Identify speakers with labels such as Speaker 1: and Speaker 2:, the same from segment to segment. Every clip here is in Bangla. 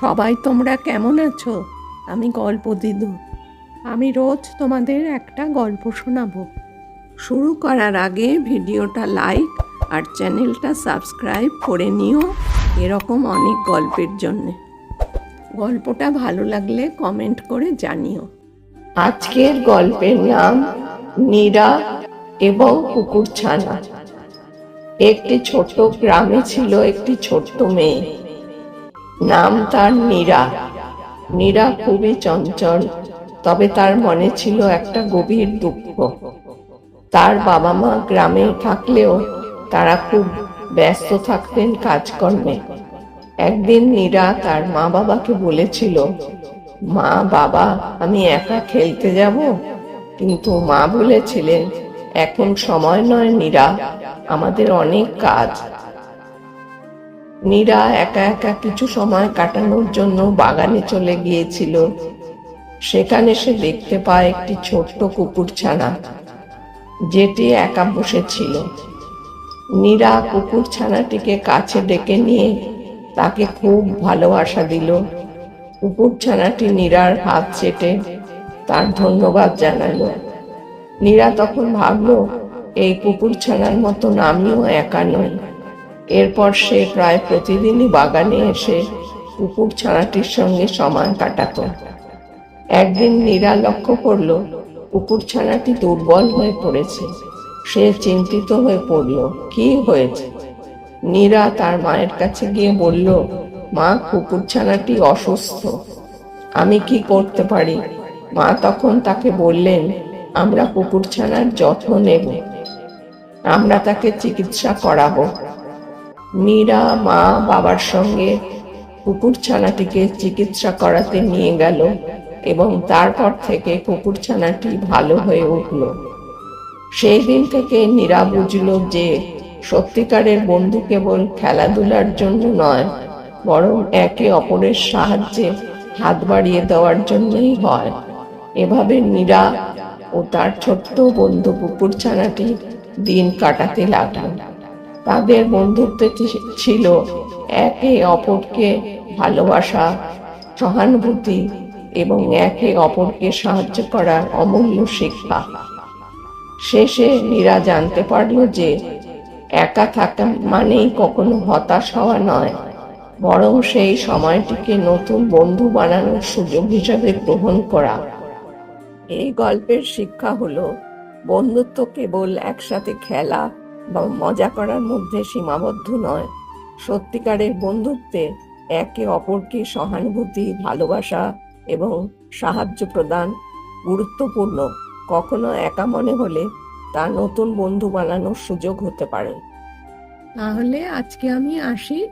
Speaker 1: সবাই তোমরা কেমন আছো? আমি গল্প দিদু। আমি রোজ তোমাদের একটা গল্প শোনাবো। শুরু করার আগে ভিডিওটা লাইক আর চ্যানেলটা সাবস্ক্রাইব করে নিও এরকম অনেক গল্পের জন্যে। গল্পটা ভালো লাগলে কমেন্ট করে জানিও। আজকের গল্পের নাম নীরা এবং কুকুরছানা। একটি ছোট্ট গ্রামে ছিল একটি ছোট্ট মেয়ে। নাম তার নীরা। নীরা খুবই চঞ্চল, তবে তার মনে ছিল একটা গভীর দুঃখ। তার বাবা মা গ্রামে থাকলেও তারা খুব ব্যস্ত থাকতেন কাজকর্মে। একদিন নীরা তার মা বাবাকে বলেছিল, মা, বাবা, আমি একা খেলতে যাব? কিন্তু মা বলেছিলেন, এখন সময় নয় নীরা, আমাদের অনেক কাজ। নীরা একা একা কিছু সময় কাটানোর জন্য বাগানে চলে গিয়েছিল। সেখানে সে দেখতে পায় একটি ছোট্ট কুকুর ছানা, যেটি একা বসেছিল। নীরা কুকুর ছানাটিকে কাছে ডেকে নিয়ে তাকে খুব ভালোবাসা দিল। কুকুর ছানাটি নীরার হাত চেটে তার ধন্যবাদ জানালো। নীরা তখন ভাবল, এই কুকুর ছানার মতন আমিও একা নই। এরপর সে প্রায় প্রতিদিনই বাগানে এসে কুকুর ছানাটির সঙ্গে সময় কাটাতো। একদিন নীরা লক্ষ্য করল কুকুর ছানাটি দুর্বল হয়ে পড়েছে। সে চিন্তিত হয়ে পড়ল, কি হয়েছে? নীরা তার মায়ের কাছে গিয়ে বলল, মা কুকুর ছানাটি অসুস্থ। আমি কি করতে পারি? মা তখন তাকে বললেন, আমরা কুকুর ছানার যত্ন নেব। আমরা তাকে চিকিৎসা করাবো। মীরা মা বাবার সঙ্গে কুকুর ছানাটিকে চিকিৎসা করাতে নিয়ে গেল এবং তারপর থেকে কুকুর ছানাটি ভালো হয়ে উঠল। সেই দিন থেকে নীরা বুঝল যে সত্যিকারের বন্ধু কেবল খেলাধুলার জন্য নয়, বরং একে অপরের সাহায্যে হাত বাড়িয়ে দেওয়ার জন্যই হয়। এভাবে নীরা ও তার ছোট্ট বন্ধু কুকুর ছানাটি দিন কাটাতে লাগল। তাদের বন্ধুত্বে ছিল একে অপরকে ভালোবাসা, সহানুভূতি এবং একে অপরকে সাহায্য করার অমূল্য শিক্ষা। শেষে মীরা জানতে পারল যে একা থাকা মানেই কখনো হতাশ হওয়া নয়, বরং সেই সময়টিকে নতুন বন্ধু বানানোর সুযোগ হিসাবে গ্রহণ করা। এই গল্পের শিক্ষা হলো, বন্ধুত্ব কেবল একসাথে খেলা বা মজা করার মধ্যে সীমাবদ্ধ নয়। সত্যিকারের বন্ধুত্বে একে অপরকে সহানুভূতি, ভালোবাসা এবং সাহায্য প্রদান গুরুত্বপূর্ণ। কখনো একা মনে হলে তা নতুন বন্ধু বানানোর সুযোগ হতে পারে। তাহলে আজকে আমি আসি।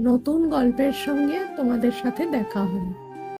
Speaker 1: নতুন গল্পের সঙ্গে তোমাদের সাথে দেখা হবে।